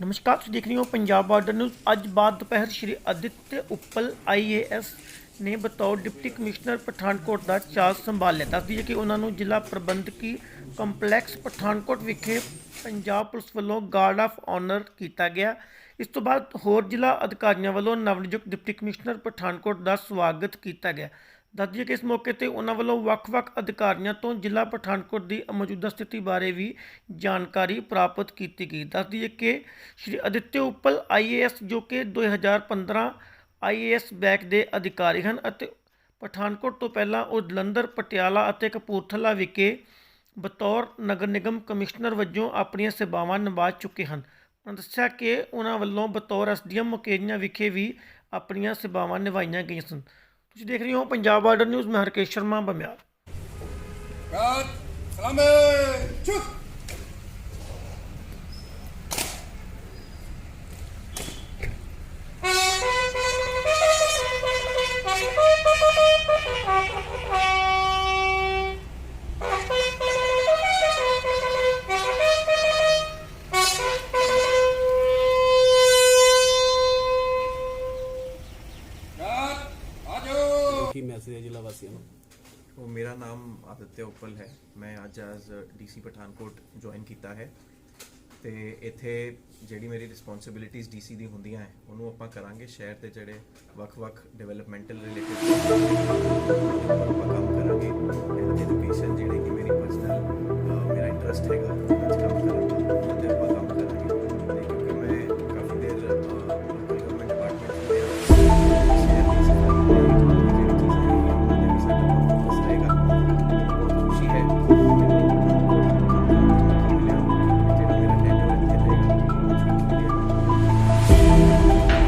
ਨਮਸਕਾਰ, ਤੁਸੀਂ ਦੇਖ ਰਹੇ ਹੋ ਪੰਜਾਬ ਬਾਰਡਰ ਨਿਊਜ਼। ਅੱਜ ਬਾਅਦ ਦੁਪਹਿਰ ਸ਼੍ਰੀ ਅਦਿੱਤਯ ਉੱਪਲ ਆਈਏਐਸ ਨੇ ਬਤੌਰ ਡਿਪਟੀ ਕਮਿਸ਼ਨਰ ਪਠਾਨਕੋਟ ਦਾ ਚਾਰਜ ਸੰਭਾਲ ਲਿਆ। ਦੱਸਦੀ ਹੈ ਕਿ ਉਹਨਾਂ ਨੂੰ ਜ਼ਿਲ੍ਹਾ ਪ੍ਰਬੰਧਕੀ ਕੰਪਲੈਕਸ ਪਠਾਨਕੋਟ ਵਿਖੇ ਪੰਜਾਬ ਪੁਲਿਸ ਵੱਲੋਂ ਗਾਰਡ ਆਫ ਆਨਰ ਕੀਤਾ ਗਿਆ। ਇਸ ਤੋਂ ਬਾਅਦ ਹੋਰ ਜ਼ਿਲ੍ਹਾ ਅਧਿਕਾਰੀਆਂ ਵੱਲੋਂ ਨਵਨਿਯੁਕਤ ਡਿਪਟੀ ਕਮਿਸ਼ਨਰ ਪਠਾਨਕੋਟ ਦਾ ਸਵਾਗਤ ਕੀਤਾ ਗਿਆ। ਦੱਸਦੀ ਹੈ ਕਿ ਇਸ ਮੌਕੇ ਤੇ ਉਹਨਾਂ ਵੱਲੋਂ ਵੱਖ-ਵੱਖ ਅਧਿਕਾਰੀਆਂ ਤੋਂ ਜ਼ਿਲ੍ਹਾ ਪਠਾਨਕੋਟ ਦੀ ਮੌਜੂਦਾ ਸਥਿਤੀ ਬਾਰੇ ਵੀ ਜਾਣਕਾਰੀ ਪ੍ਰਾਪਤ ਕੀਤੀ ਗਈ। ਦੱਸਦੀ ਹੈ ਕਿ ਸ਼੍ਰੀ ਅਦਿੱਤਯ ਉੱਪਲ ਆਈਏਐਸ ਜੋ ਕਿ 2015 ਆਈਏਐਸ ਬੈਕ ਦੇ ਅਧਿਕਾਰੀ ਹਨ ਅਤੇ ਪਠਾਨਕੋਟ ਤੋਂ ਪਹਿਲਾਂ ਉਹ ਜਲੰਧਰ, ਪਟਿਆਲਾ ਅਤੇ ਕਪੂਰਥਲਾ ਵਿਖੇ ਬਤੌਰ ਨਗਰ ਨਿਗਮ ਕਮਿਸ਼ਨਰ ਵਜੋਂ ਆਪਣੀਆਂ ਸੇਵਾਵਾਂ ਨਿਭਾ ਚੁੱਕੇ ਹਨ। ਉਹਨਾਂ ਦੱਸਿਆ ਕਿ ਉਹਨਾਂ ਵੱਲੋਂ ਬਤੌਰ ਐਸਡੀਐਮ ਮੁਕੇਰੀਆਂ ਵਿਖੇ ਵੀ ਆਪਣੀਆਂ ਸੇਵਾਵਾਂ ਨਿਭਾਈਆਂ ਗਈਆਂ ਸਨ। ਤੁਸੀਂ ਦੇਖ ਰਹੇ ਹੋ ਪੰਜਾਬ ਬਾਰਡਰ ਨਿਊਜ਼ ਮੈਂ Harkesh Sharma Bamial Cut! Flamme! Tschüss! ਕੀ ਮੈਸੇਜ ਹੈ ਜ਼ਿਲ੍ਹਾ ਵਾਸੀਆਂ ਨੂੰ? ਉਹ ਮੇਰਾ ਨਾਮ ਆਦਿਤਿਆ ਉਪਲ ਹੈ। ਮੈਂ ਅੱਜ ਐਜ਼ ਡੀਸੀ ਪਠਾਨਕੋਟ ਜੁਆਇਨ ਕੀਤਾ ਹੈ। ਤੇ ਇੱਥੇ ਜਿਹੜੀ ਮੇਰੀ ਰਿਸਪੌਂਸਿਬਿਲਿਟੀਆਂ ਡੀਸੀ ਦੀ ਹੁੰਦੀਆਂ ਹੈ, ਉਹਨੂੰ ਆਪਾਂ ਕਰਾਂਗੇ ਸ਼ਹਿਰ ਦੇ ਜਿਹੜੇ ਵੱਖ-ਵੱਖ ਡਿਵੈਲਪਮੈਂਟਲ ਰਿਲੇਟਡ ਆਪਾਂ ਕੰਮ ਕਰਾਂਗੇ। ਐਜੂਕੇਸ਼ਨ ਜਿਹੜੇ ਕਿ ਮੇਰੀ ਪਰਸਨਲ ਮੇਰਾ ਇੰਟਰਸਟ ਹੈਗਾ